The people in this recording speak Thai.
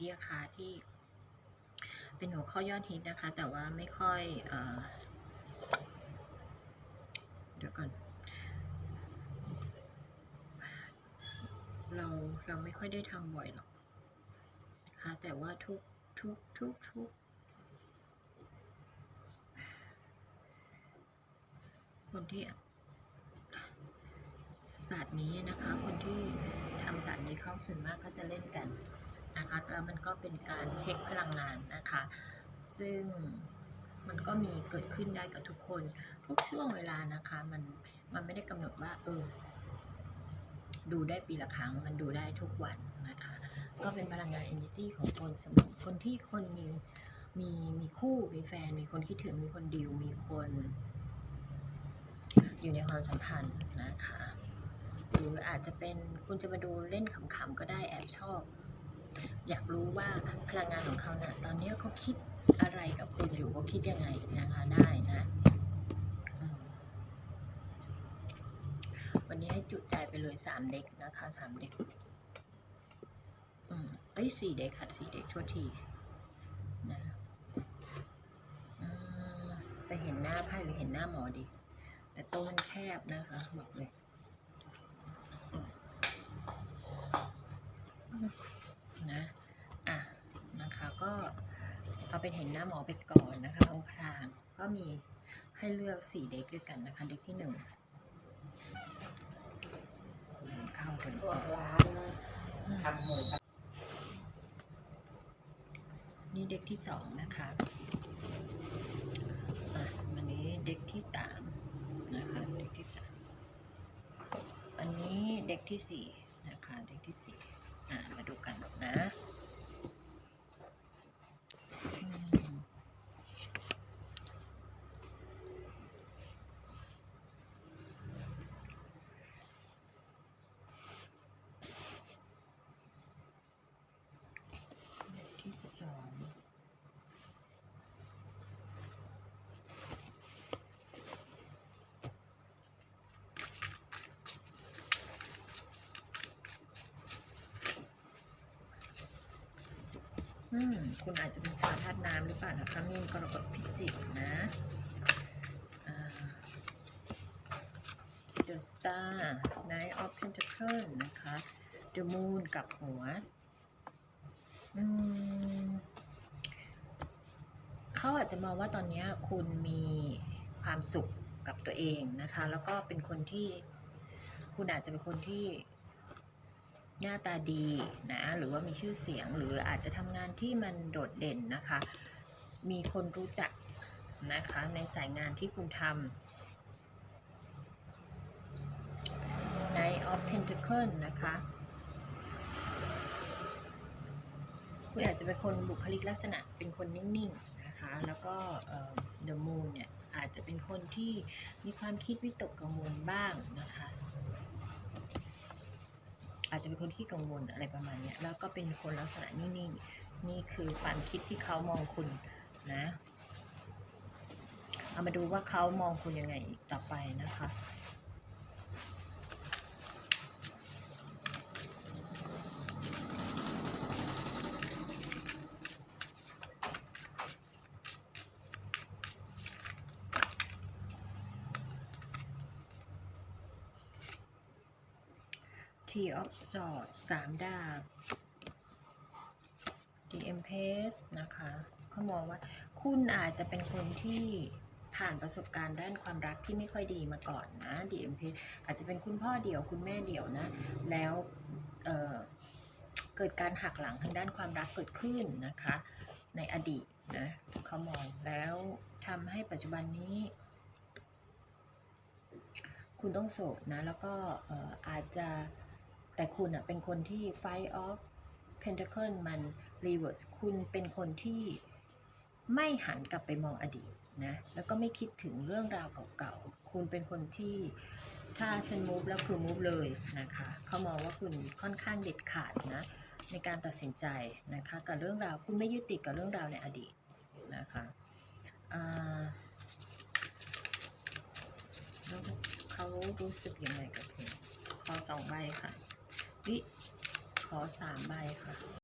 พิยคาที่เป็นหัวข้อยอดฮิตนะคะ แต่ว่าไม่ค่อยเอเดี๋ยวก่อน เราเราไม่ค่อยได้ทำบ่อยหรอกนะคะแต่ว่าทุกทุกทุกทุกคนที่ศาสตร์นี้นะคะ คนที่ทำศาสตร์นี้เข้าส่วนมากก็จะเล่นกัน นะคะ แล้วมันก็เป็นการเช็คพลังงานนะคะ ซึ่งมันก็มีเกิดขึ้นได้กับทุกคน ทุกช่วงเวลานะคะ มันมันไม่ได้กำหนดว่าเออดูได้ปีละครั้ง มันดูได้ทุกวันนะคะ ก็เป็นพลังงาน energy ของคนสมองคนที่คนมีมีมีคู่มีแฟน มีคนคิดถึงมีคนดิวมีคน อยู่ในความสัมพันธ์นะคะ หรืออาจจะเป็นคุณจะมาดูเล่นขำๆก็ได้แอบชอบ อยากรู้ว่าพลังงานของเขาเนะ่ะตอนนี้เขาคิดอะไรกับคุณอยู่เขาคิดยังไงนะคะได้นะวันนี้ให้จุใจไปเลยสามเด็กนะคะสามเด็กอืมเอ้ยสี่เด็กค่ะสี่เด็กโทษทีนะจะเห็นหน้าไพ่หรือเห็นหน้าหมอดี แต่โต๊ะมันแคบนะคะบอกเลยอืมนะ อะ นะคะ ก็ เอาเป็นเห็นหน้าหมอไปก่อนนะคะองพรางก็มีให้เลือกสี่เด็กด้วยกันนะคะ เด็กที่หนึ่งเข้าเดินพวอกอกร้านนี่เด็กที่สองนะคะอันนี้เด็กที่สามนะคะเด็กที่สามอันนี้เด็กที่สี่นะคะ เด็กที่สี่มาดูกันนะอืมเด็กที่สอง อืมคุณอาจจะเป็นชาวธาตุน้ำหรือเปล่านะคะมีนกรกฎพิจิกนะอ่า The Star Knight of Pentacles นะคะ The Moon กับหัวอืมเขาอาจจะมองว่าตอนนี้คุณมีความสุขกับตัวเองนะคะ แล้วก็เป็นคนที่คุณอาจจะเป็นคนที่ หน้าตาดีนะหรือว่ามีชื่อเสียงหรืออาจจะทำงานที่มันโดดเด่นนะคะ มีคนรู้จักนะคะในสายงานที่คุณทำ Knight of Pentacle นะคะ คุณอาจจะเป็นคนบุคลิกลักษณะเป็นคนนิ่งๆนะคะแล้วก็เอ่อ The Moon เนี่ยอาจจะเป็นคนที่มีความคิดวิตกกังวลบ้างนะคะ อาจจะเป็นคนที่กังวลอะไรประมาณเนี้ยแล้วก็เป็นคนลักษณะนิ่งๆนี่คือความคิดที่เขามองคุณนะเอามาดูว่าเขามองคุณยังไงอีกต่อไปนะคะ T of Swords สามดาบ The Empress นะคะเขามองว่าคุณอาจจะเป็นคนที่ผ่านประสบการณ์ด้านความรักที่ไม่ค่อยดีมาก่อนนะ The Empress อาจจะเป็นคุณพ่อเดี่ยวคุณแม่เดี่ยวนะ แล้วเเกิดการหักหลังทางด้านความรักเกิดขึ้นนะคะ ในอดีตนะเขามองแล้วทำให้ปัจจุบันนี้ คุณต้องโสดนะ แล้วก็อออาจจะ แต่คุณอะเป็นคนที่ fight off pentacle มัน reverse คุณเป็นคนที่ไม่หันกลับไปมองอดีตนะแล้วก็ไม่คิดถึงเรื่องราวเก่าๆ คุณเป็นคนที่ถ้าฉัน move แล้วคือ move เลยนะคะเขามองว่าคุณค่อนข้างเด็ดขาดนะในการตัดสินใจนะคะกับเรื่องราวคุณไม่ยึดติดกับเรื่องราวในอดีตนะคะแล้วเขารู้สึกยังไงกับคุณขอสองใบค่ะ ขอสามใบค่ะ